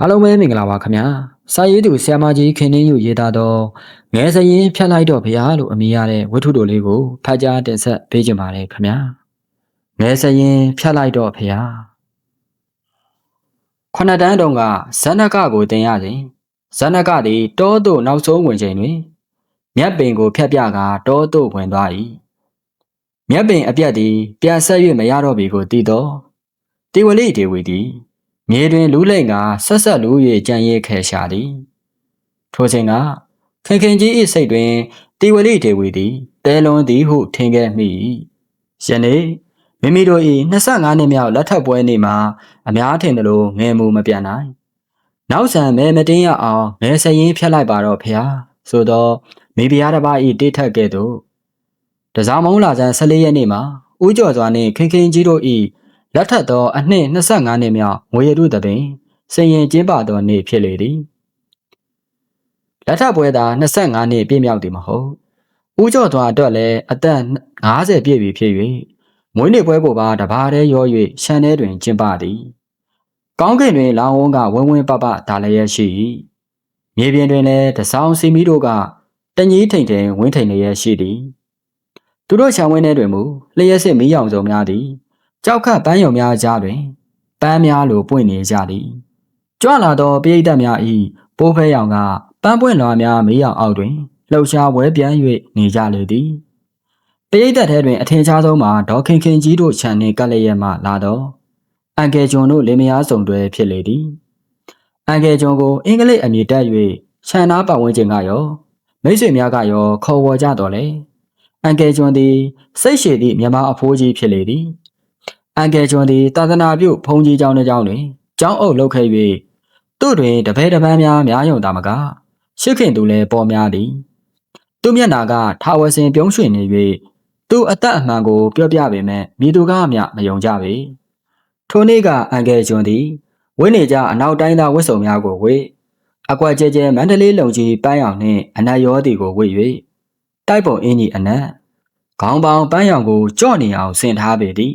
အားလုံးပဲမင်္ဂလာပါခင်ဗျာစာရေးသူဆရာမကြီးခင်နှင်းယူရေးသားတော့ငယ်စရင်ဖြတ်လိုက်တော့ဗျာလို့အမည်ရတဲ့ဝတ္ထုတိုလေးကိုဖတ်ကြားတင်ဆက်ပေးကြပါရစေခင်ဗျာငယ်စရင်ဖြတ်လိုက်တော့ဗျာခုနှစ်တန်းတုန်းကဇဏကကိုတင်ရစဉ်ဇဏကသည်တောသို့နောက်ဆုံးဝင်ချိန်တွင်မြတ်ပင်ကိုဖျက်ပြကာတောသို့ဝင်သွား၏မြတ်ပင်အပြတ်သည်ပြန်ဆက်၍မရတော့ပြီကိုသိတော့တေဝလိဒေဝီသည် မြေတွင်လူးလိမ့်ကဆက်ဆက်လူ၍ကြံရည်ခဲရှာသည်ထိုချိန်ကခင်ခင်ကြီး၏စိတ်တွင်တေဝလိဒေဝီသည်တဲလွန်သည်ဟုထင်ခဲ့မိ၏ယနေ့မိမိတို့၏25နှစ်မြောက်လက်ထပ်ပွဲနေ့မှာအများထင်သလိုငယ်မူမပြန်နိုင်နောက်ဆံမဲမတင်းရအောင်မဲစရင်ဖြတ်လိုက်ပါတော့ဖျားဆိုတော့မိဖုရားတစ်ပါး၏တိထက်ကဲ့သို့တစားမုံလာဆန်း14ရက်နေ့မှာဦးကျော်စွာနှင့်ခင်ခင်ကြီးတို့၏ လက်ထပ်သောအနှစ်25နှစ်မြောက်ငွေရတုသပင်စင်ရင်ကျင်းပသောနေ့ဖြစ်လေသည်လက်ထပ်ပွဲသာ25နှစ်ပြည့်မြောက်သည်မဟုတ်ဦးကျော်စွာအတွက်လည်းအသက်50ပြည့်ပြီဖြစ်၍မွေးနေ့ပွဲကိုပါတပါးတည်းရော၍ရှမ်းထဲတွင်ကျင်းပသည်ကောင်းကင်တွင်လောင်ဝန်းကဝင်းဝင်းပပဒါလည်းရရှိ၏မြေပြင်တွင်လည်းတဆောင်းစီမီတို့ကတကြီးထိန်ထိန်ဝင်းထိန်လျက်ရှိသည်သူတို့ခြံဝင်းထဲတွင်မူလျှက်စစ်မီးရောင်စုံများသည် ကြောက်ခတ်ပန်းယုံများကြားတွင်ပန်းများလိုပွင့်နေကြသည်ကြွလာသောပိဋကတ်များ၏ပိုးဖဲရောင်ကပန်းပွင့်လွာများမီးရောင်အောက်တွင်လှုပ်ရှားဝဲပြန်၍နေကြလေသည်ပိဋကတ်ထဲတွင်အထင်ရှားဆုံးမှာဒေါခင်ခင်ကြီးတို့ခြံနှင့်ကပ်လျက်မှလာတော့အန်ကယ်ဂျွန်တို့လင်မယားဆောင်တွဲဖြစ်လေသည်အန်ကယ်ဂျွန်ကိုအင်္ဂလိပ်အမည်တက်၍ခြံနာပတ်ဝန်းကျင်ကရောမိတ်ဆွေများကရောခေါ်ဝေါ်ကြတော်လေအန်ကယ်ဂျွန်သည်စိတ်ရှည်သည့်မြန်မာအဖိုးကြီးဖြစ်လေသည် အန်ကယ်ဂျွန်သည်သာသနာပြုဘုန်းကြီးကျောင်းတစ်ကျောင်းတွင်ကျောင်းအုပ်လုပ်ခဲ့၍သူ့တွင်တပည့်တပန်းများများယုံတာမကရှစ်ခင်သူလည်းပေါ်များသည်သူမျက်နာကထာဝစင်ပြုံးရွှင်နေ၍သူအသက်အမှန်ကိုပြောပြပေမဲ့မိသူကမျှမယုံကြပေထိုနေ့ကအန်ကယ်ဂျွန်သည်ဝင်းနေကြအနောက်တိုင်းသားဝတ်စုံများကိုဝေအကွက်ကျဲကျဲမန္တလေးလုံကြီးပန်းရောင်နှင့်အနက်ရောတီကိုဝေ၍တိုက်ပုံအင်းကြီးအနက်ခေါင်းပေါင်ပန်းရောင်ကိုကြော့နေအောင်ဆင်ထားပေသည်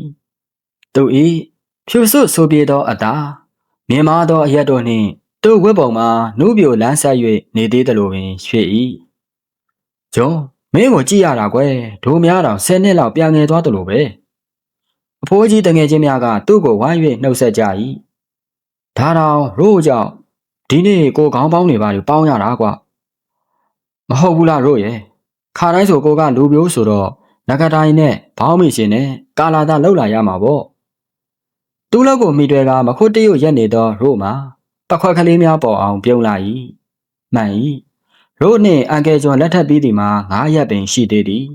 သူဤဖြူစွတ်ဆိုပြေသောအတာမြင်မာသောအရက်တို့နှင့်သူ့ဝတ်ပုံမှာနုပြိုလန်းဆက်၍နေသေးသလိုပင်ရွှေ့၏ဂျုံမင်းကိုကြည့်ရတာကွယ်ဒိုများတော့10နှစ်လောက်ပြန်ငယ်သွားသလိုပဲအဖိုးကြီးတငယ်ချင်းများကသူ့ကိုဝိုင်း၍နှုတ်ဆက်ကြ၏ဒါတော့ရိုးကြောင့်ဒီနေ့ကိုခေါင်းပေါင်းနေပါလို့ပေါင်းရတာကွာမဟုတ်ဘူးလားရို့ရဲ့ခါတိုင်းဆိုကိုကလူပြိုးဆိုတော့နဂတိုင်းနဲ့ဘောင်းမိရှင်နဲ့ကာလာသာလှုပ်လာရမှာပေါ့ သူ့လောက်ကိုမိတွေကမခွတ်တရုတ်ရက်နေတော့ရို့မှာပခွက်ကလေးများပေါ်အောင်ပြုံးလာ၏မှန်၏ရို့နှင့်အန်ကယ်ကျော်လက်ထပ်ပြီးဒီမှာငါးရက်ပင်ရှိသေးသည်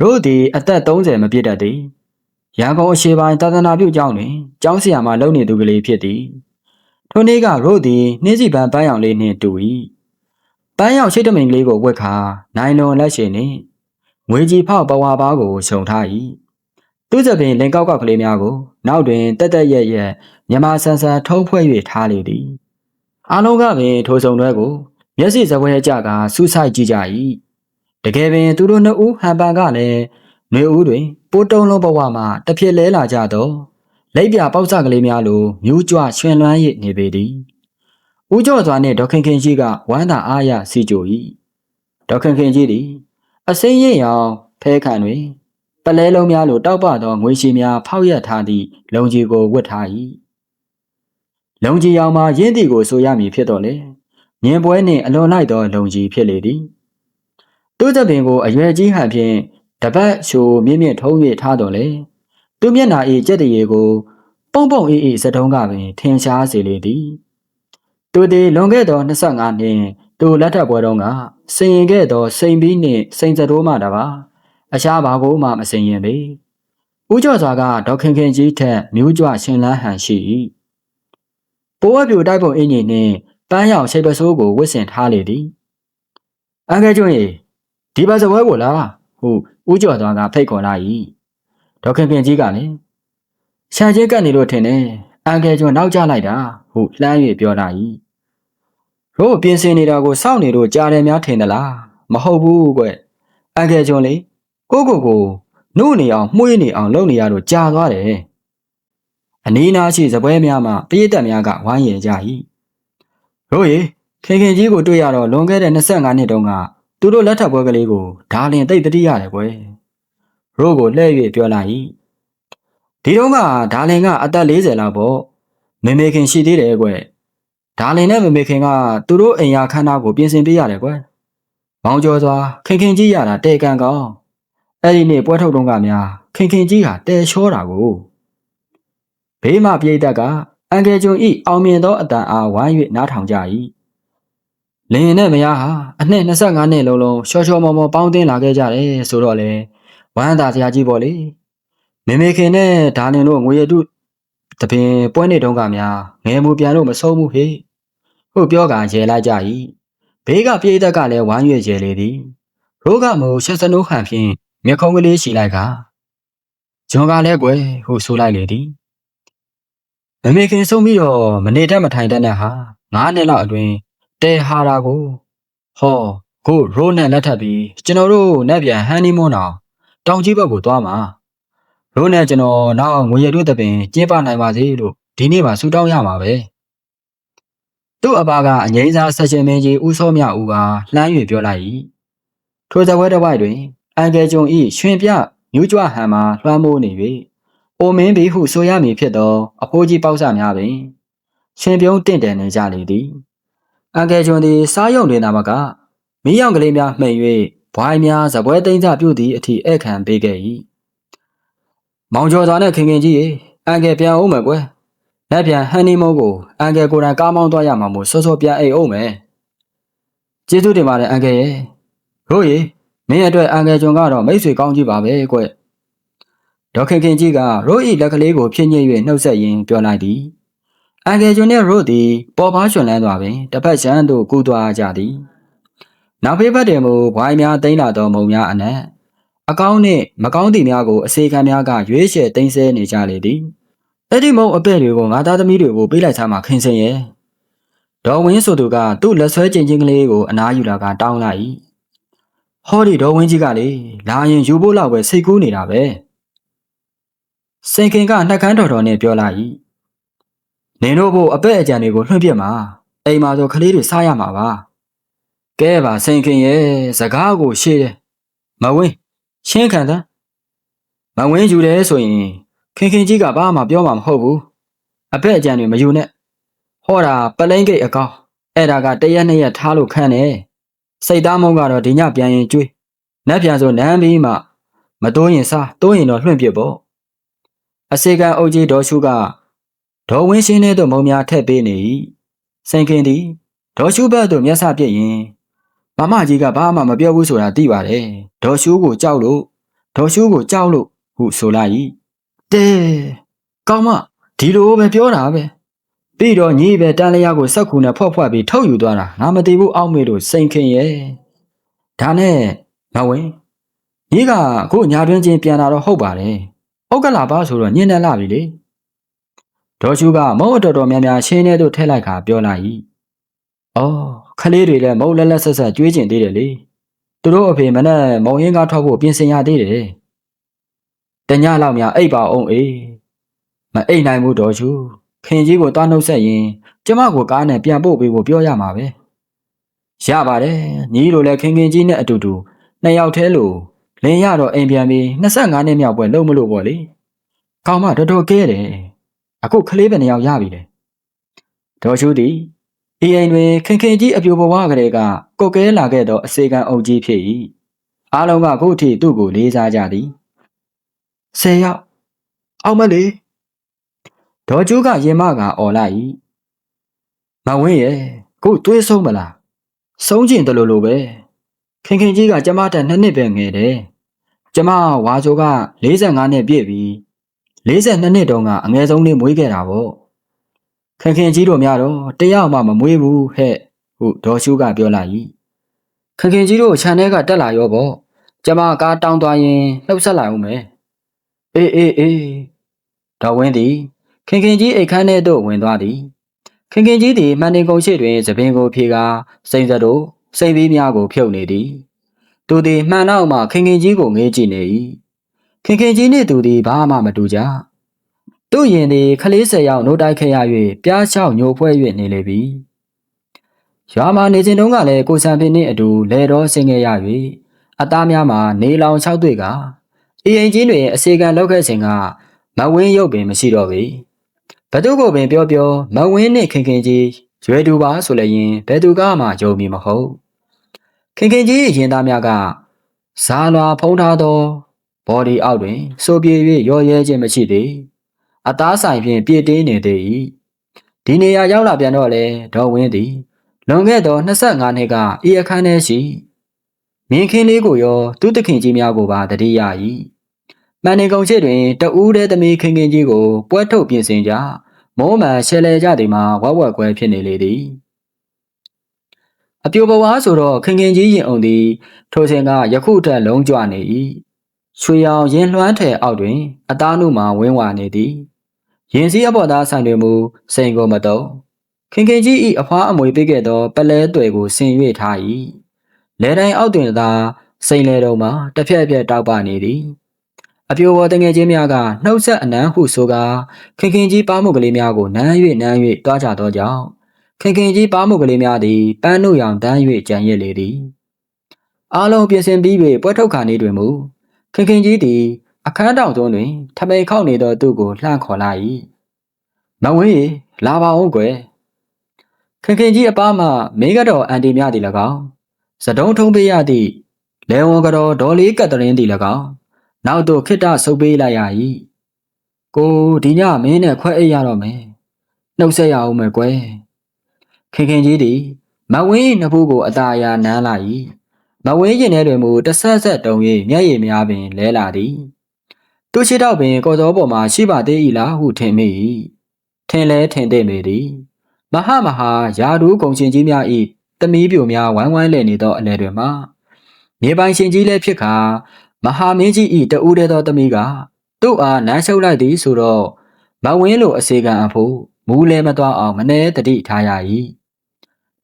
ရို့သည်အသက်30မပြည့်တတ်သည်ရန်ကုန်အရှေ့ပိုင်းသာသနာပြုကျောင်းတွင်ကျောင်းဆရာမလုပ်နေသူကလေးဖြစ်သည်ထိုနေ့ကရို့သည်နှင်းစီပန်းပန်းရောင်လေးနှင့်တူ၏ပန်းရောင်ရှိတမိန်ကလေးကိုဝက်ခါနိုင်လွန်လက်ရှင်နှင့်ငွေကြီးဖောက်ပဝါပါးကိုခြုံထား၏ သူ့စပင်လင်ကောက်ကောက်ကလေးများကိုနောက်တွင်တက်တက်ရက်ရက်မြမဆန်ဆန်ထုံးဖွဲ့၍ထားလေသည်အားလုံးကပင်ထိုစုံတွဲကို မျက်စိစပွဲကြကစူးဆိုင်ကြည့်ကြ၏တကယ်ပင်သူတို့နှစ်ဦးဟန်ပန်ကလည်းຫນွေဦးတွင် ပိုးတုံးလုံးဘဝမှာတဖြစ်လဲလာကြသောလက်ပြပေါက်စကလေးများလိုမြူးကြွရွှင်လွန်း၍နေပေသည်ဦးကျော်စွာနှင့်ဒေါခင်ခင်ကြီးကဝမ်းသာအားရစီကြို၏ဒေါခင်ခင်ကြီးသည်အစိမ်းရိပ်အောင်ဖဲခံတွင် ပလဲလုံးများလိုတောက်ပသောငွေရှည်များဖောက်ရက်ထားသည့်လုံကြီးကိုဝတ်ထား၏လုံကြီးရောင်မှာရင်းတီကိုဆိုရမည်ဖြစ်တော့လေမြင်ပွဲနှင့်အလွန်လိုက်သောလုံကြီးဖြစ်လေသည်သူ့သပင်ကိုအရွယ်ကြီးဟန်ဖြင့်တပတ်ရှိုမြင့်မြင့်ထုံး၍ထားတော်လေသူမျက်နာ၏ကြက်တရေကို ပုံပုံအေးအေးစတုံးကပင်ထင်ရှားစေလေသည်သူသည်လွန်ခဲ့သော25နှစ်သူလက်ထပ်ပွဲတုန်းကစင်ရင်ခဲ့သောစိန်ပြီးနှင့်စိန်စတိုးမှတပါ အခြားဘာကိုမှမစင်ရင်ပေဦးကျော်စွာကဒေါခင်ခင်ကြီးထက်မျိုးကြွရှင်လန်းဟန်ရှိ၏ပိုးအပြူတိုက်ပုံအင်းကြီးနှင့်ပန်းရောင်ရှိပစိုးကိုဝစ်ဆင်ထားလေသည်အန်ကဲကျွန်းရေဒီပါစပွဲကိုလားဟုဦးကျော်စွာကဖိတ်ခေါ်လာ၏ဒေါခင်ခင်ကြီးကလည်းရှာချင်းကပ်နေလို့ထင်တယ်အန်ကဲကျွန်းနောက်ကျလိုက်တာဟုလှမ်း၍ပြောလာ၏တို့ပြင်ဆင်နေတာကိုစောင့်နေလို့ကြားတယ်များထင်သလားမဟုတ်ဘူးကွအန်ကဲကျွန်းလေ ကိုကိုကိုနှုတ်နေအောင်မှုေးနေအောင်လုပ်နေရတော့ကြာသွားတယ်အနီးနားရှိစပွဲများမှာပရိသတ်များကဝိုင်းရကြ၏တို့ရေခင်ခင်ကြီးကိုတွေ့ရတော့လွန်ခဲ့တဲ့25နှစ်တုန်းကသူတို့လက်ထပ်ပွဲကလေးကိုဒါလင်တိတ်တတိရတယ်ကွယ်ရို့ကိုလှည့်၍ပြောလိုက်၏ဒီတုန်းကဒါလင်ကအသက်40လောက်ပေါ့မေမေခင်ရှိသေးတယ်ကွယ်ဒါလင်နဲ့မေမေခင်ကသူတို့အိမ်ယာခန်းသားကိုပြင်ဆင်ပေးရတယ်ကွယ်မောင်ကျော်စွာခင်ခင်ကြီးရတာတဲကန်ကောင်း အဲ့ဒီနေ့ပွဲထုတ်တုန်းကများခင်ခင်ကြီးဟာတဲလျှောတာကိုဘေးမှပြိတ္တကအန်ကယ်ဂျွန်ဤအောင်မြင်သောအတန်အားဝိုင်း၍နားထောင်ကြ၏လင်ရင်နဲ့မယားဟာအနှစ်25နှစ်လုံးလုံးရှော့ရှော့မော်မော်ပေါင်းတင်လာခဲ့ကြတယ်ဆိုတော့လေဝမ်းသာစရာကြီးပေါ့လေမေမေခင်နဲ့ဒါလင်တို့ငွေရတုတပင်ပွဲနေတုန်းကများငယ်မူပြန်လို့မဆုံးဘူးဟေ့ဟုတ်ပြောကရဲလိုက်ကြ၏ဘေးကပြိတ္တကလည်းဝမ်းရွက်ရဲလေသည်ရိုးကမို့ရှက်စနိုးခံဖြင့် မျက်ခုံးကလေးရှိလိုက်ကဂျွန်ကလည်းကွယ်ဟုဆိုလိုက်လေသည်မမေခင်ဆုံးပြီးတော့မနေတတ်မထိုင်တတ်တဲ့ဟာငါးနှစ်လောက်အတွင်းတဲဟာတာကိုဟောကိုရိုးနဲ့လက်ထပ်ပြီးကျွန်တော်တို့နက်ပြန်ဟန်နီမွန်းအောင်တောင်ကြီးဘက်ကိုသွားမှာရိုးနဲ့ကျွန်တော်နောက်ငွေရတို့တပင်ကျင်းပနိုင်ပါစေလို့ဒီနေ့မှဆူတောင်းရမှာပဲသူ့အပါကအငိမ့်စားဆက်ရှင်မင်းကြီးဦးစောမြဦးကလှမ်း၍ပြောလိုက်၏ထိုဇပွဲတစ်ဝိုက်တွင် အန်ကယ်ကျုံဤရွှင်ပြမြူးကြွဟန်မှာလွှမ်းမိုးနေ၍အိုမင်းဘီဟုဆိုရမည်ဖြစ်သော အဖိုးကြီးပေါက်စများပင်ရှင်ပြုံးတင့်တယ်နေကြလေသည်အန်ကယ်ကျုံသည်စားရုံနေတာမကမီးရောင်ကလေးများမှိန်၍ဘွိုင်းများဇပွဲသိမ်းကြပြုတ်သည့်အထိဧကန်ပေးခဲ့၏မောင်ကျော်သာနဲ့ခင်ခင်ကြီးရေအန်ကယ်ပြန်အောင်မယ်ကွယ်လက်ပြန်ဟန်နီမုန်းကိုအန်ကယ်ကိုယ်တိုင်ကားမောင်းသွားရမှာမို့စောစောပြန်အိတ်အောင်မယ်ကျေးဇူးတင်ပါတယ်အန်ကယ်ရေတို့ရေ မင်းအတွက်အန်ကယ်ကျုံကတော့မိတ်ဆွေကောင်းကြီးပါပဲကွယ်ဒေါက်ခင်ခင်ကြီးကရိုးဤလက်ကလေးကိုဖြည့်ညှိ၍နှုတ်ဆက်ရင်းပြောလိုက်သည်အန်ကယ်ကျုံနဲ့ရိုးသည်ပေါ်ပါရွှင်လန်းသွားပင်တစ်ဖက်ချမ်းသို့ကူးသွားကြသည်နောက်ဖေးဖက်တယ်မူဘွိုင်းများတိမ့်လာသောမုံများအနက်အကောင်းနှင့်မကောင်းသည့်များကိုအစေခံများကရွေးချယ်သိမ်းဆဲနေကြလေသည်အဲ့ဒီမုံအပဲ့တွေကိုငါသားသမီးတွေကိုပေးလိုက်သားမှခင်စင်ရဲ့ဒေါ်ဝင်းဆိုသူကသူ့လက်ဆွဲကျင်ချင်းကလေးကိုအနားယူလာကတောင်းလိုက်၏ ဟောဒီဒေါ်ဝင်းကြီးကလေလာရင်ယူဖို့လောက်ပဲစိတ်ကူးနေတာပဲစင်ခင်ကနှက်ခမ်းတော်တော်နဲ့ပြောလိုက်၏နင်တို့ဘို့အပဲ့အကြံတွေကိုလွှင့်ပြမှာအိမ်မှာဆိုကလေးတွေစားရမှာပါကဲပါစင်ခင်ရဲ့စကားကိုရှေ့တယ်မဝင်းရှင်းခံတာမဝင်းယူတယ်ဆိုရင်ခင်ခင်ကြီးကဘာမှပြောမှာမဟုတ်ဘူးအဖက်အကြံတွေမယူနဲ့ဟောတာပလိန်ဂိတ်အကောင်အဲ့ဒါကတရက်နှစ်ရက်ထားလို့ခန့်နေ စိတ်သားမုံကတော့ဒီညပြန်ရင်ကျွေးနက်ပြန်ဆိုနမ်းပြီးမှမတိုးရင်စားတိုးရင်တော့လွှင့်ပြပေါ့အစေကန်အုပ်ကြီးဒေါ်ရှုကဒေါ်ဝင်းရှင်းတဲ့တို့မုံများထက်ပေးနေ၏စိန်ခင်သည်ဒေါ်ရှုဘက်သို့မျက်စပြစ်ရင်မမကြီးကဘာမှမပြောဘူးဆိုတာသိပါတယ်ဒေါ်ရှုကိုကြောက်လို့ဒေါ်ရှုကိုကြောက်လို့ဟုဆိုလိုက်၏တဲကောင်းမဒီလိုပဲပြောတာပဲ ပြီးတော့ညီပဲတန်လျာကိုစက်ကူနဲ့ဖွက်ဖွက်ပြီးထုတ်ယူသွားတာငါမသိဘူးအောက်မေလို့စိန်ခင်ရဲ့ဒါနဲ့မဝင်ညီကကိုညာတွင်ချင်းပြန်လာတော့ဟုတ်ပါတယ်ဟုတ်ကလာပါဆိုတော့ညင်နေလာပြီလေဒေါ်ရှုကမုံအတော်တော်များများရှင်းနေသူထဲလိုက်ခါပြောလိုက်၏အော်ခလေးတွေလည်းမုံလက်လက်ဆက်ဆက်ကြွေးကျင်သေးတယ်လေသူတို့အဖေမနဲ့မုံရင်းကားထွက်ဖို့ပြင်ဆင်ရသေးတယ်တညလောက်များအိပ်ပါအောင်အေးမအိပ်နိုင်ဘူးတော်ချူ ခင်ကြီးကိုတားနှုတ်ဆက်ရင်ကျမကိုကားနဲ့ပြန်ပို့ပေးဖို့ပြောရမှာပဲရပါတယ်ညီလိုလဲခင်ခင်ကြီးနဲ့အတူတူနှစ်ယောက်တည်းလို့လင်းရတော့အိမ်ပြန်ပြီး25နှစ်မြောက်ပွဲလုံးမလို့ပေါ့လေကောင်းမတော်တော်ကဲတယ်အခုကလေးပဲနှစ်ယောက်ရပြီလေဒေါ်ချူသည်ဒီအိမ်တွင်ခင်ခင်ကြီးအပြိုဘဝကလေးကကုတ်ကဲလာခဲ့သောအစေခံအုပ်ကြီးဖြစ်၏အားလုံးကခုထိသူ့ကိုလေးစားကြသည်ဆယ်ယောက်အောင်မလေး ဒေါ်ကျူးကရင်မကအော်လိုက်၏မဝင်းရဲ့ကိုတွေးဆုံးမလားဆုံးကျင်တယ်လို့လိုပဲခင်ခင်ကြီးကကျမတက်နှစ်နှစ်ပဲငယ်တယ်ကျမဝါချိုက45နှစ်ပြည့်ပြီ42နှစ်တုန်းကအငယ်ဆုံးလေးမွေးခဲ့တာပေါ့ခင်ခင်ကြီးတို့များတော့တယောက်မှမမွေးဘူးဟဲ့ဟုဒေါ်ရှုကပြောလိုက်၏ခင်ခင်ကြီးတို့ခြံထဲကတက်လာရောပေါ့ကျမကားတောင်းသွားရင်နှုတ်ဆက်လိုက်အောင်မယ်အေးအေးအေးဒေါ်ဝင်းသည် ခင်ခင်ကြီးအိတ်ခမ်းထဲသို့ဝင်သွားသည်ခင်ခင်ကြီးသည်မှန်နေကုန်ရှိတွင်သပင်ကိုဖြေကာစိမ့်စတို့စိမ့်ပြီးများကို ဖြုတ်နေသည်သူသည်မှန်တော့မှခင်ခင်ကြီးကိုငေးကြည့်နေ၏ခင်ခင်ကြီးနှင့်သူသည်ဘာမှမတူကြသူ့ရင်သည်ခလေးဆယ်ယောက်နှုတ်တိုက်ခဲ့ရ၍ပြားချောက်ညိုဖွဲ၍နေလေပြီရွာမှာနေစဉ်တုန်းကလည်းကိုစံဖင်နှင့်အတူလဲတော်ဆင်းခဲ့ရ၍အသားများမှာနေလောင်၆တွေ့ကအီရင်ချင်းတွေအစီကံလောက်ခဲ့စဉ်ကမဝင်းရုပ်ပင်မရှိတော့ပေ ဘသူကိုပင်ပြောပြောမဝင်းနှင့်ခင်ခင်ကြီးရွယ်သူပါဆိုလည်းရင်ဘယ်သူကမှယုံမီမဟုတ်ခင်ခင်ကြီးရင်သားများကဇာလွာဖုံးထားသောဘော်ဒီအောက်တွင်စိုးပြေ၍ရော်ရဲခြင်းမရှိသေးအသားဆိုင်ဖြင့်ပြည့်တင်းနေသေး၏ဒီနေရာရောက်လာပြန်တော့လေဒေါ်ဝင်းသည်လွန်ခဲ့သော25နှစ်ကဤအခန်းထဲရှိမင်းခင်းလေးကိုရောသူတခင်ကြီးများကိုပါတတိယ၏မှန်နေကုန်ချစ်တွင်တဦးတည်းသမီးခင်ခင်ကြီးကိုပွဲထုတ်ပြင်ဆင်ကြ မောမှန်ရှယ်လေကြသည်မှာဝက်ဝက်ကွဲဖြစ်နေလေသည်အပြိုဘဝဆိုတော့ခင်ခင်ကြီးရင်အောင်သည် ထိုစဉ်ကယခုထက်လုံးကြွနေ၏ရွှေရောင်ရင်လွှမ်းထည်အောက်တွင် အသားနုမှာဝင်းဝါနေသည်ရင်စည်းအပေါ်သားဆိုင်တွေမူစိန်ကိုမတော့ခင်ခင်ကြီးဤအဖွားအမွေပေးခဲ့သော ပလဲတွေကိုဆင်၍ထား၏လဲတိုင်းအောက်တွင်သာစိန်လဲတော်မှာတစ်ဖြက်ဖြက်တောက်ပနေသည် အပြိုပေါ်တငယ်ချင်းများကနှုတ်ဆက်အနမ်းဟုဆိုကာခင်ခင်ကြီးပါမှုကလေးများကိုနမ်း၍နမ်း၍တွားကြသောကြောင့်ခင်ခင်ကြီးပါမှုကလေးများသည်ပန်းတို့ရောင်တန်း၍ကြံရစ်လေသည်အားလုံးပြင်ဆင်ပြီး၍ပွဲထုတ်ခါနေတွင်မူခင်ခင်ကြီးသည်အခန်းတောင်တွင်တွင်ထမိန်ခောက်နေသောသူကိုလှမ်းခေါ်လာ၏မဝင်းလာပါအောင်ကွယ်ခင်ခင်ကြီးအပားမှမင်းကတော့အန်တီများသည်၎င်းစတုံးထုံးပေးရသည့်လေဝံကတော့ဒေါ်လေးကတ်တရင်သည်၎င်း နောက်သို့ခိတ္တဆုပ်ပေးလိုက်ရ၏ကိုဒီညမင်းနဲ့ခွဲအိပ်ရတော့မယ်နှုတ်ဆက်ရအောင်မယ်ကွယ်ခင်ခင်ကြီးသည်မဝင်းနှစ်ဖူးကိုအသာအယာနမ်းလာ၏မဝင်းရင်ထဲတွင်မူတဆက်ဆက်တုံ၍မျက်ရည်များပင်လဲလာသည်သူရှိတော့ပင်ကော်စောပေါ်မှာရှိပါသေး၏လားဟုထင်မိ၏ထင်လဲထင်သိမိသည်မဟာမဟာယာဒူးကုံရှင်ကြီးများ၏တမီးပြိုများဝိုင်းဝိုင်းလဲနေသောအလဲတွင်မှမြေပိုင်ရှင်ကြီးလည်းဖြစ်ခါ မဟာမင်းကြီး၏တဦးတည်းသောတမီးကသူ့အားနမ်းရှုပ်လိုက်သည်ဆိုတော့မဝင်းလိုအစေခံအဖို့မူးလဲမသွားအောင်မနှဲတတိထားရ၏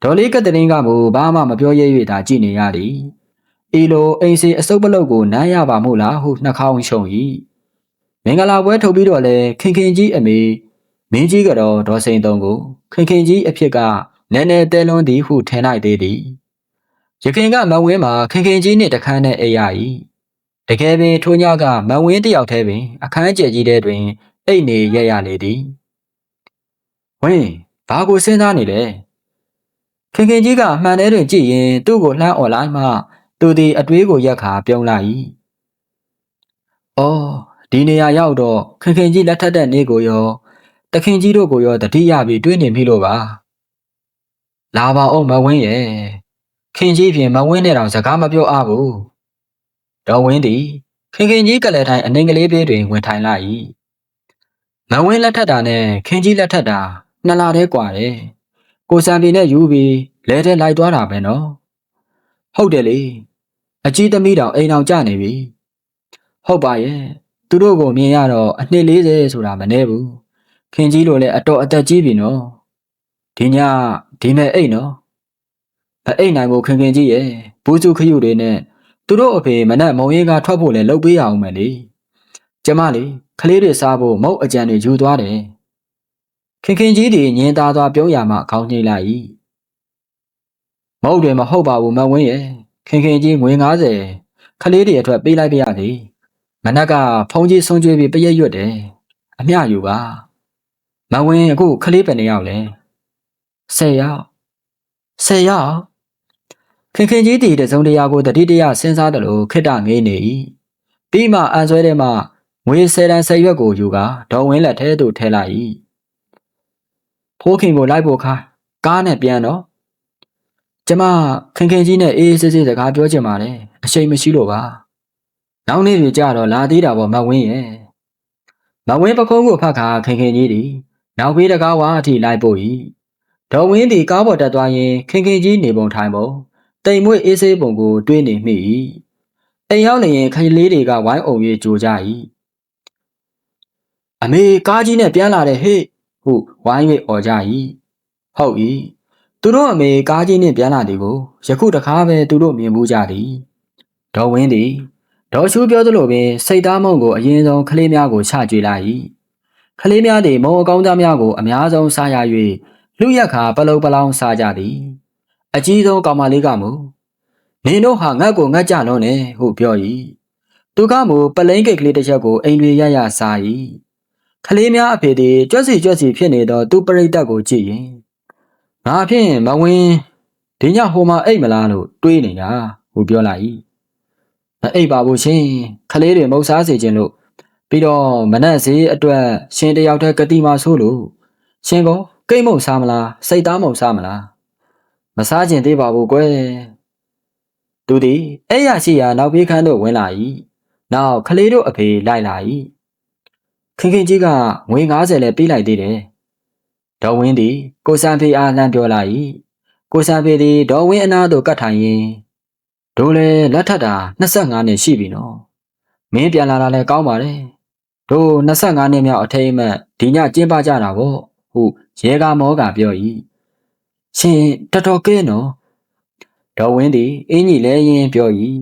ဒေါ်လေးကတရင်ကမူဘာမှမပြောရဲ၍သာကြည်နေရသည်ဤလိုအိမ်စီအစုပ်ပလုတ်ကိုနမ်းရပါမို့လားဟုနှာခေါင်းရှုံ၏မင်္ဂလာပွဲထုတ်ပြီးတော့လဲခင်ခင်ကြီးအမေမင်းကြီးကတော့ဒေါ်စိန်တုံးကိုခင်ခင်ကြီးအဖြစ်ကနည်းနည်းတဲလွန်းသည်ဟုထင်လိုက်သေးသည်ရခင်ကမဝင်းမှာခင်ခင်ကြီးနှင့်တခန်းနဲ့အိပ်ရ၏ တကယ်ပင်ထိုညကမဝင်းတယောက်တည်းပင် အခန်းကျယ်ကြီးထဲတွင်အိတ်နေရရလေသည်ဝင်းဘာကိုစဉ်းစားနေလဲခင်ခင်ကြီးကအမှန်တည်းတွင်ကြည့်ရင်သူ့ကိုလှမ်းអော်လိုက်မှသူသည်အတွေးကိုရက်ခါပြုံးလိုက်၏အော်ဒီနေရာရောက်တော့ခင်ခင်ကြီးလက်ထက်တဲ့နေ့ကိုရောတခင်ကြီးတို့ကိုရောတတိယပြီးတွေးနေမိလို့ပါလာပါအောင်မဝင်းရဲ့ခင်ကြီးဖြင့်မဝင်းနဲ့တောင်စကားမပြောအပ်ဘူး တော်ဝင်းသည်ခင်ခင်ကြီးကလည်းထိုင်အနှင်ကလေးပြေးတွင်ဝင်ထိုင်လာ၏မဝင်းလက်ထက်တာနဲ့ခင်ကြီးလက်ထက်တာနှစ်လတည်းกว่าတယ်ကိုစံပီနဲ့ယူပြီးလဲတဲ့လိုက်သွားတာပဲနော်ဟုတ်တယ်လေအကြီးသမီးတောင်အိမ်အောင်ကြနေပြီဟုတ်ပါရဲ့သူတို့ကိုမြင်ရတော့အနှစ်40ဆိုတာမနှဲဘူးခင်ကြီးလိုလည်းအတော်အသက်ကြီးပြီနော်ဒီညဒီမဲ့အိတ်နော်မအိတ်နိုင်ဘူးခင်ခင်ကြီးရဲ့ဘူးစုခရုတွေနဲ့ သူတို့အဖေမနဲ့မုံရင်ကထွက်ဖို့လည်းလှုပ်ပေးရအောင်မယ်လေကျမလေးကလေးတွေစားဖို့မုတ်အကြံတွေယူသွားတယ်ခင်ခင်ကြီးတွေညင်သားသွားပြုံးရမှခေါင်းညှိလိုက်၏မုတ်တွေမဟုတ်ပါဘူးမဝင်းရဲ့ခင်ခင်ကြီးငွေ90ခလေးတွေအထွက်ပေးလိုက်ပြရသည်မနက်ကဖုံးကြီးဆုံးကျွေးပြီးပရက်ရွတ်တယ်အမျှယူပါမဝင်းအခုခလေးပဲနေရောက်လဲ10ယောက်10ယောက် ခင်ခင်ကြီးတီတစုံတရာကိုတတိတရစဉ်းစားတယ်လို့ခိတ္တငေးနေ၏ပြီးမှအန်ဆွဲထဲမှငွေ10တန်10ရွက်ကိုယူကာဒေါ်ဝင်းလက်ထဲသို့ထဲလိုက်၏ဖိုးခင်ကိုလိုက်ဖို့ခါကားနဲ့ပြန်တော့ကျမခင်ခင်ကြီးနဲ့အေးအေးဆေးဆေးစကားပြောချင်ပါတယ်အချိန်မရှိလို့ပါနောက်နေ့တွေကြတော့လာသေးတာပေါ့မဝင်းရဲ့မဝင်းပကုံးကိုဖတ်ခါခင်ခင်ကြီးသည်နောက်ဘေးတကားဝါအထိလိုက်ပို့၏ဒေါ်ဝင်းသည်ကားပေါ်တက်သွားရင်ခင်ခင်ကြီးနေပုံထိုင်ပုံ တိမ်မွေ့အေးဆေးပုံကို တွေးနေမိ၏အိမ်ရောက်နေရင်ခလေးတွေကဝိုင်းအုံ၍ကြိုကြ၏အမေကားကြီးနဲ့ပြန်လာတဲ့ဟေ့ဟုဝိုင်း၍អော်ကြ၏ဟုတ်၏သူတို့အမေကားကြီးနှင့်ပြန်လာသည်ကိုယခုတခါပဲသူတို့မြင်မှုကြသည်ဒေါ်ဝင်းသည်ဒေါ်ရှူးပြောသလိုပင်စိတ်သားမုံကိုအရင်ဆုံးကလေးများကိုချကြွေလိုက်၏ကလေးများသည်မုံအကောင်းသားများကိုအများဆုံးစားရ၍လူရက်ခါပလုံပလောင်စားကြသည် အကြီးဆုံးကောင်မလေးကမူနင်တို့ဟာငတ်ကိုငတ်ကြတော့နဲ့ဟုပြော၏သူကမူပလိန်ကိတ်ကလေးတစ်ချက်ကိုအိမ်တွေရရစား၏ကလေးများအဖေသည်ကြွက်စီကြွက်စီဖြစ်နေသောသူပရိသတ်ကိုကြည့်ရင်ငါဖြင့်မဝင်းဒီညဟိုမှာအိတ်မလားလို့တွေးနေတာဟုပြောလာ၏မအိတ်ပါဘူးရှင်ကလေးတွေမုတ်စားစေခြင်းလို့ပြီးတော့မနက်စေးအတွက်ရှင်တယောက်တည်းကတိမဆိုးလို့ရှင်ကောကိတ်မုတ်စားမလားစိတ်သားမုတ်စားမလား မစားခြင်းသေးပါဘူးကွယ်သူသည်အဲ့ရရှိရာနောက်ပြေးခန်းသို့ဝင်လာ၏နောက်ကလေးတို့အဖေလိုက်လာ၏ခင်ခင်ကြီးကငွေ90လဲပေးလိုက်သေးတယ်ဒေါ်ဝင်းသည်ကိုစံဖေအားလှမ်းပြောလာ၏ကိုစံဖေသည်ဒေါ်ဝင်းအနားသို့ကတ်ထိုင်ရင်တို့လည်းလက်ထပ်တာ25နှစ်ရှိပြီနော်မင်းပြန်လာတာလည်းကောင်းပါတယ်တို့25နှစ်မြောက်အထိမ်းအမှတ်ဒီညကျင်းပကြတာပေါ့ဟုရဲကားမောကပြော၏ ရှင်တော်တော်ကဲနော်ဒေါ်ဝင်းသည်အင်းကြီးလဲရင်ပြော၏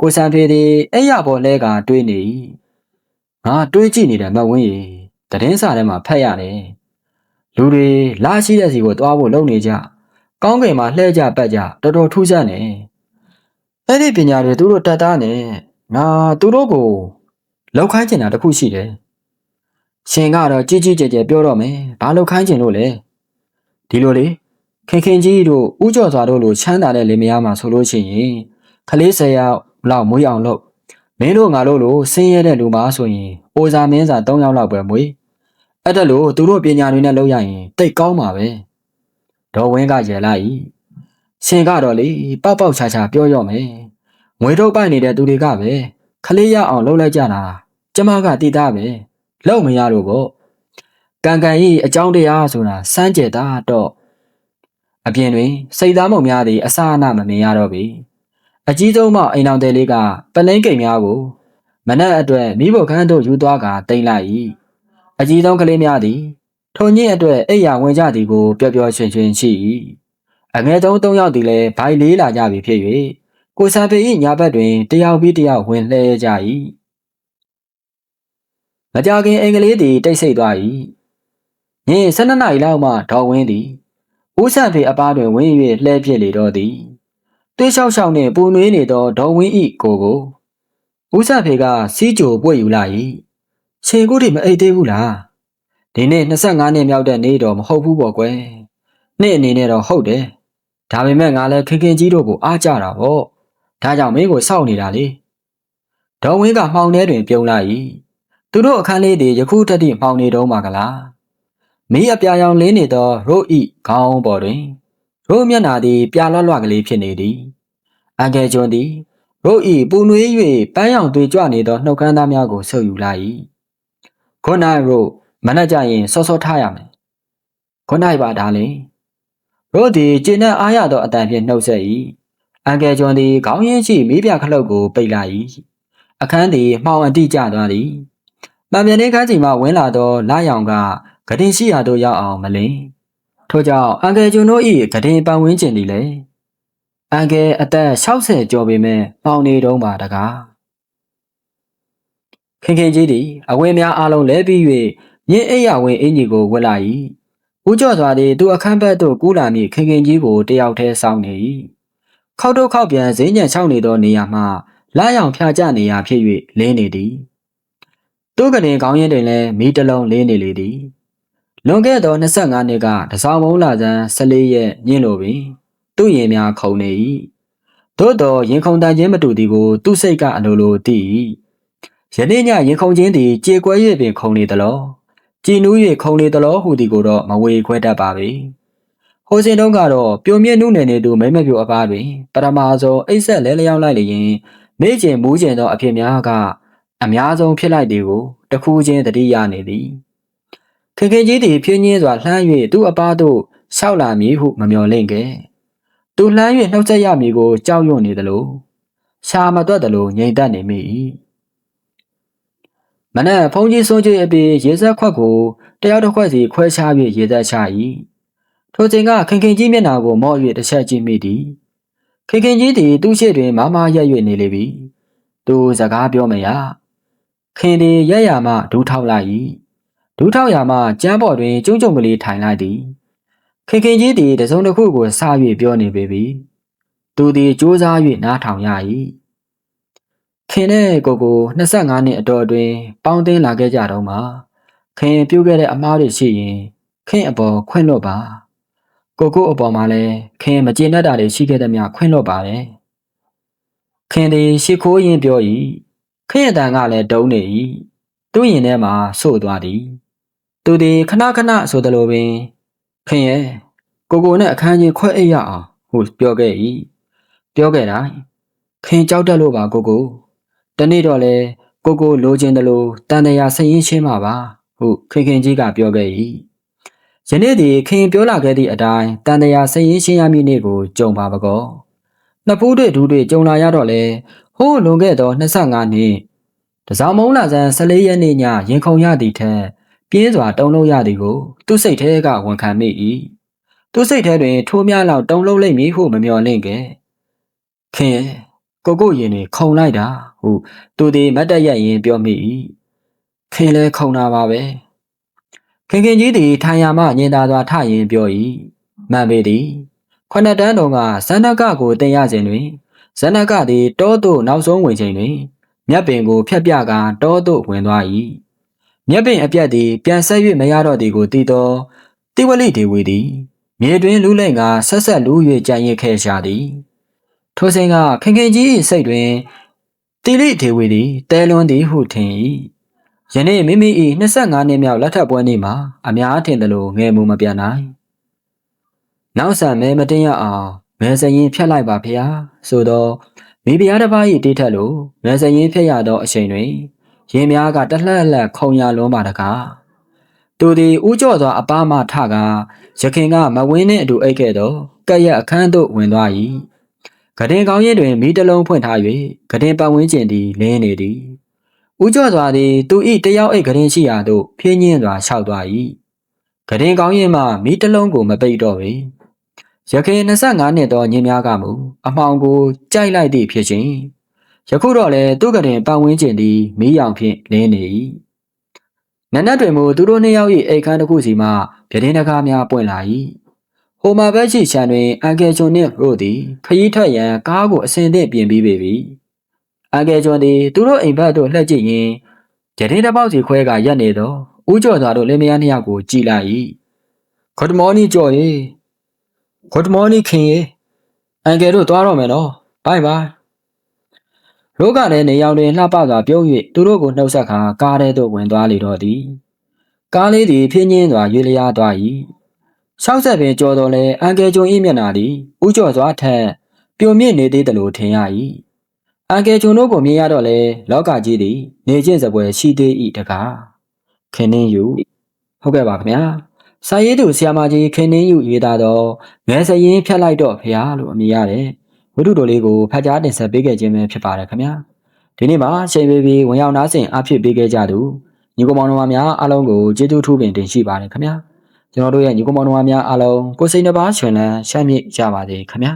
ကိုစံဖေသည်အဲ့ရပေါ်လဲကတွေးနေ၏ငါတွေးကြည့်နေတယ်မဝင်းရီတရင်စာထဲမှာဖတ်ရတယ်လူတွေလာရှိတဲ့စီကိုသွားဖို့လုပ်နေကြကောင်းကင်မှာလှဲကြပတ်ကြတော်တော်ထူးဆန်းနေအဲ့ဒီပညာတွေသူတို့တတ်တာနဲ့ငါသူတို့ကိုလောက်ခိုင်းချင်တာတခုရှိတယ်ရှင်ကတော့ကြီးကြီးကျယ်ကျယ်ပြောတော့မယ်ဘာလောက်ခိုင်းချင်လို့လဲဒီလိုလေ ခင်ခင်ကြီးတို့ဥကြော်စွာတို့လိုချမ်းသာတဲ့လင်မယားမှာဆိုလို့ရှိရင်ခလေးဆယ်ယောက်လောက်မွေးအောင်လုပ်မင်းတို့ငါတို့လိုဆင်းရဲတဲ့လူပါဆိုရင်အိုစာမင်းစာ၃ယောက်လောက်ပဲမွေးအဲ့ဒါလို့သူတို့ပညာတွေနဲ့လုပ်ရရင်တိတ်ကောင်းပါပဲဒေါ်ဝင်းကရယ်လိုက်ရှင်ကတော့လေပောက်ပောက်ချာချာပြောရော့မယ်ငွေထုတ်ပိုက်နေတဲ့သူတွေကပဲခလေးရအောင်လုပ်လိုက်ကြတာကျမကတည်သားပဲလုံမရလို့ပေါ့ကံကံဤအကြောင်းတရားဆိုတာစမ်းကြယ်တာတော့ အပြင်တွင်စိတ်သားမုံများသည်အစအနမမြင်ရတော့ပြီအကြီးဆုံးမှအိမ်တော်တဲ့လေးကပလင်းကိမ်များကိုမနက်အတွက်မိဖို့ခန်းသို့ယူသွားကတိမ့်လိုက်၏အကြီးဆုံးကလေးများသည်ထုံညင်းအတွက်အိယာဝင်ကြသည်ကိုပျော်ပျော်ရွှင်ရွှင်ရှိ၏အငယ်ဆုံး၃ယောက်သည်လည်းဘိုင်လေးလာကြပြီဖြစ်၍ကိုဆန်ဖေ၏ညာဘက်တွင်တယောက်ပြီးတယောက်ဝင်လှဲကြ၏မကြခင်အင်္ဂလိပ်သည်တိတ်ဆိတ်သွား၏ညင်၁၂နာရီလောက်မှဒေါ်ဝင်းသည် ဦးဆန်ဖေအပားတွင်ဝင်း၍လှဲပြစ်လေတော့သည်သွေးလျှောက်လျှောက်နှင့်ပူနွေးနေသောဒေါ်ဝင်း၏ကိုကိုဦးဆန်ဖေကစီးကြိုပွေယူလာ၏ရှင်ကိုတိမအိတ်သေးဘူးလားဒီနေ့25နှစ်မြောက်တဲ့နေ့တော့မဟုတ်ဘူးပေါ့ကွယ်နေ့အနေနဲ့တော့ဟုတ်တယ်ဒါပေမဲ့ငါလည်းခင်ခင်ကြီးတို့ကိုအားကြတာပေါ့ဒါကြောင့်မင်းကိုစောင့်နေတာလေဒေါ်ဝင်းကမှောင်ထဲတွင်ပြုံးလာ၏သူတို့အခန်းလေးသည်ယခုတည်းမှောင်နေတော့မှာကလား မီးအပြာရောင်လင်းနေသောရို့ဤခေါင်းပေါ်တွင်ရို့မျက်နာသည်ပြလွတ်လွတ်ကလေးဖြစ်နေသည်အန်ကယ်ကျွန်းသည်ရို့ဤပူနွေး၍ပန်းရောင်သွေးကြွနေသောနှုတ်ခမ်းသားများကိုဆုပ်ယူလာ၏ခုနရို့မနှက်ကြရင်စောစောထားရမယ်ခုနပါဒါလင်ရို့သည်ကျင်းနဲ့အားရသောအတန်ဖြင့်နှုတ်ဆက်၏အန်ကယ်ကျွန်းသည်ခေါင်းရင်းရှိမီးပြခလုတ်ကိုပိတ်လိုက်၏အခန်းသည်မှောင်အတိကျသွားသည်။မှန်ပြန်တဲ့ခန်းချိန်မှဝင်လာသောလာရောင်က ဂဒင်ရှိရာသို့ရောက်အောင်မလင်။ထို့ကြောင့်အန်ကယ်ကျွန်းတို့၏ဂဒင်ပန်ဝင်းကျင်သည်လည်းအန်ကယ်အသက်60ကျော်ပေမဲ့ပေါင်နေတုံးပါတကား။ခင်ခင်ကြီးသည်အဝင်းများအားလုံးလဲပြီး၍မြင်းအိယာဝင်အင်ကြီးကိုဝတ်လာ၏။ဦးကျော်စွာသည်သူအခန်းဘက်သို့ကူးလာမည့်ခင်ခင်ကြီးကိုတယောက်တည်းစောင့်နေ၏။ခောက်တော့ခောက်ပြန်ဈေးညံချောင်းနေသောနေရာမှလာရောင်ဖြာကျနေရာဖြစ်၍လင်းနေသည်သူ့ကနေကောင်းရင်တွင်လည်းမီးတလုံးလင်းနေလေသည် လွန်ခဲ့သော25နှစ်ကတစောင်းမုံလာစံ14ရက်ညင်လိုပင်သူ့ရင်များခုန်နေ၏သို့တော်ရင်ခုန်တန်ခြင်းမတူသည်ကိုသူ့စိတ်ကအလိုလိုသိ၏ယနေ့ညရင်ခုန်ခြင်းသည်ကြေကွဲ၍ပင်ခုန်နေသလောကြည်နူး၍ခုန်နေသလောဟုသည်ကိုတော့မဝေခွဲတတ်ပါပေဟိုစဉ်တုန်းကတော့ပြိုမြင့်နှုတ်နယ်နေသူမိမပြိုအပားတွင်ပရမာဇောအိတ်ဆက်လဲလျောင်းလိုက်လျင်မေ့ကျင်မူးကျင်သောအဖြစ်များကအများဆုံးဖြစ်လိုက်သည်ကိုတခုချင်းတတိယနေသည် ခင်ခင်ကြီးသည်ဖြင်းညင်းစွာလှမ်း၍သူ့အပားသို့ရှောက်လာမည်ဟုမမျှော်လင့်ခဲ့သူလှမ်း၍နှုတ်ဆက်ရမည်ကိုကြောက်ရွံ့နေသလိုရှာမတွက်သလိုငြိမ်သက်နေမိ၏မနက်ဖုန်ကြီးစွန်ကျွေးအပြီးရေစက်ခွက်ကိုတယောက်တစ်ခွက်စီခွဲခြား၍ရေသက်ချ၏ထိုချိန်ကခင်ခင်ကြီးမျက်နှာကိုမော့၍တစ်ချက်ကြည့်မိသည်ခင်ခင်ကြီးသည်သူ့ရှေ့တွင်မမရက်၍နေလေပြီသူစကားပြောမရခင်သည်ရက်ရမှဒူးထောက်လိုက်၏ ဒူးထောက်ရမှကျမ်းပေါ်တွင်ကျုံကျုံကလေးထိုင်လိုက်သည်ခင်ခင်ကြီးသည်တစုံတစ်ခုကိုစ၍ပြောနေပေပြီသူသည်စူးစား၍နားထောင်ရ၏ခင်နဲ့ကိုကို25နှစ်အတော်အတွင်းပေါင်းတင်လာခဲ့ကြတော့မှခင်ပြုတ်ခဲ့တဲ့အမားတွေရှိရင်ခင်အပေါ်ခွင့်လွတ်ပါကိုကိုအပေါ်မှာလည်းခင်မကျေနပ်တာတွေရှိခဲ့သည်များခွင့်လွတ်ပါတယ်ခင်သည်ရှ िख ိုးရင်ပြော၏ခင်အတန်ကလည်းတုံးနေ၏သူ့ရင်ထဲမှာဆို့သွားသည် သူသည်ခဏခဏဆိုသလိုပင်ခင်ရဲ့ကိုကိုနဲ့အခန်းချင်းခွဲအိပ်ရအောင်ဟုပြောခဲ့၏ပြောခဲ့တိုင်းခင်ကြောက်တတ်လို့ပါကိုကိုတနေ့တော့လေကိုကိုလိုချင်တယ်လို့တန်တရာဆရင်ရှင်းမှာပါဟုခင်ခင်ကြီးကပြောခဲ့၏ယနေ့သည်ခင်ပြောလာခဲ့သည့်အတိုင်းတန်တရာဆရင်ရှင်းရမည့်နေ့ကိုကြုံပါပကောနှစ်ဖူးတွေဒူးတွေကြုံလာရတော့လေဟိုးလွန်ခဲ့သော25နှစ်တစောင်းမုံလာဆန်း14ရက်နေ့ညရင်ခုန်ရသည့်ထက် ပြင်းစွာတုံလုံးရသည်ကိုသူ့စိတ်ထဲကဝန်ခံမိ၏သူ့စိတ်ထဲတွင်ထိုးများလောက်တုံလုံးလိမ့်မည်ဟုမမျှော်လင့်ခဲ့ခင်ရဲ့ကိုကိုရင်တွေခုံလိုက်တာဟုသူသည်မတ်တက်ရက်ရင်ပြောမိ၏ခင်လဲခုံတာပါပဲခင်ခင်ကြီးသည်ထိုင်ရမှညင်သာစွာထရင်ပြော၏မှန်ပေသည်ခုနှစ်တန်းတော်ကဇန္နကကိုတင်ရစဉ်တွင်ဇန္နကသည်တောသို့နောက်ဆုံးဝင်ချိန်တွင်မြတ်ပင်ကိုဖျက်ပြကတောသို့ဝင်သွား၏ မြက်ပင်အပြက်သည်ပြန်ဆက်၍မရတော့သည်ကိုသိသောတိဝလိဒေဝီသည်မြေတွင်လူးလိမ့်ကဆက်ဆက်လူး၍ကြံရစ်ခဲ့ရှာသည်ထိုစဉ်ကခင်ခင်ကြီး၏စိတ်တွင်တိလိဒေဝီသည်တဲလွန်းသည်ဟုထင်၏ယနေ့မိမိ၏25နှစ်မြောက်လက်ထပ်ပွဲနေ့မှာအများထင်သလိုငယ်မှုမပြတ်နိုင်နောက်ဆံမဲမတင်ရအောင်မဲစရင်ဖြတ်လိုက်ပါဖေဟာဆိုတော့မိဖုရားတစ်ပါး၏တေးထက်လိုမဲစရင်ဖြတ်ရသောအချိန်တွင် ရင်များကတလှက်လှက်ခုံရလွန်းပါတကားသူသည်ဥကြော့သောအပားမှထကားရခင်ကမဝင်းနှင့်အတူအိတ်ခဲ့သောကက်ရက်အခန်းသို့ဝင်သွား၏ဂဒင်ကောင်းရင်တွင်မိတလုံးဖွင့်ထား၍ဂဒင်ပတ်ဝန်းကျင်သည်လင်းနေသည်ဥကြော့စွာသည်သူ၏တယောက်အိတ်ဂဒင်ရှိရာသို့ဖြင်းညင်းစွာလျှောက်သွား၏ဂဒင်ကောင်းရင်မှမိတလုံးကိုမပိတ်တော့ပေရခင်25နှစ်သောညင်များကမူအမှောင်ကိုကြိုက်လိုက်သည့်ဖြစ်ခြင်း ယခုတော့လေသူကတင်ပတ်ဝန်းကျင်သည်မီးရောင်ဖြင့်လင်းနေ၏နနက်တွင်မူသူတို့နှစ်ယောက်၏အိတ်ခမ်းတစ်ခုစီမှပြတင်းတကားများပွင့်လာ၏ဟိုမှာဘက်ရှိချန်တွင်အန်ကယ်ဂျွန်နှင့်ရို့သည်ခရီးထွက်ရန်ကားကိုအစင်သင့်ပြင်ပြီးပေပြီအန်ကယ်ဂျွန်သည်သူတို့အိမ်ဘက်သို့လှည့်ကြည့်ရင်းပြတင်းတစ်ပေါက်စီခွဲကရက်နေသောဦးကျော်သားတို့လင်မယားနှစ်ယောက်ကိုကြည်လိုက်၏ Good morning ကျော်ရေ Good morning ခင်ရေအန်ကယ်တို့သွားတော့မယ်နော် bye bye ရိုးကလည်းနေရောင်တွင်လှပစွာပြုံး၍သူတို့ကိုနှုတ်ဆက်ခါကားထဲသို့ဝင်သွားလေတော့သည်ကားလေးသည်ဖြင်းညင်းစွာရွေလျားသွား၏ဆောက်ဆက်ပင်ကြော်တော်လဲအန်ကယ်ကျုံ၏မျက်နာသည်ဥကျော်စွာထက်ပြိုမြင့်နေသေးတယ်လို့ထင်ရ၏အန်ကယ်ကျုံတို့ကိုမြင်ရတော့လဲလောကကြီးသည်နေကျင့်စပွဲရှိသေး၏တကားခင်းနှင်းယူဟုတ်ကဲ့ပါခင်ဗျာစာရေးသူဆရာမကြီးခင်းနှင်းယူရေးသားတော့ငယ်စရင်ဖြတ်လိုက်တော့ဖျားလို့အမည်ရတယ် ဝိတုတော်လေးကိုဖတ်ကြားတင်ဆက်ပေးခဲ့ခြင်းပဲဖြစ်ပါတယ်ခင်ဗျာဒီနေ့မှာချိန်ပေးပြီးဝင်ရောက်နားဆင်အဖြစ်ပေးခဲ့ကြသူညီကောင်မောင်နှမများအားလုံးကိုကျေးဇူးထူးပင်တင်ရှိပါတယ်ခင်ဗျာကျွန်တော်တို့ရဲ့ညီကောင်မောင်နှမများအားလုံးကိုစိတ်နှပါရှင်လန်းရှမ်းမြေ့ကြပါစေခင်ဗျာ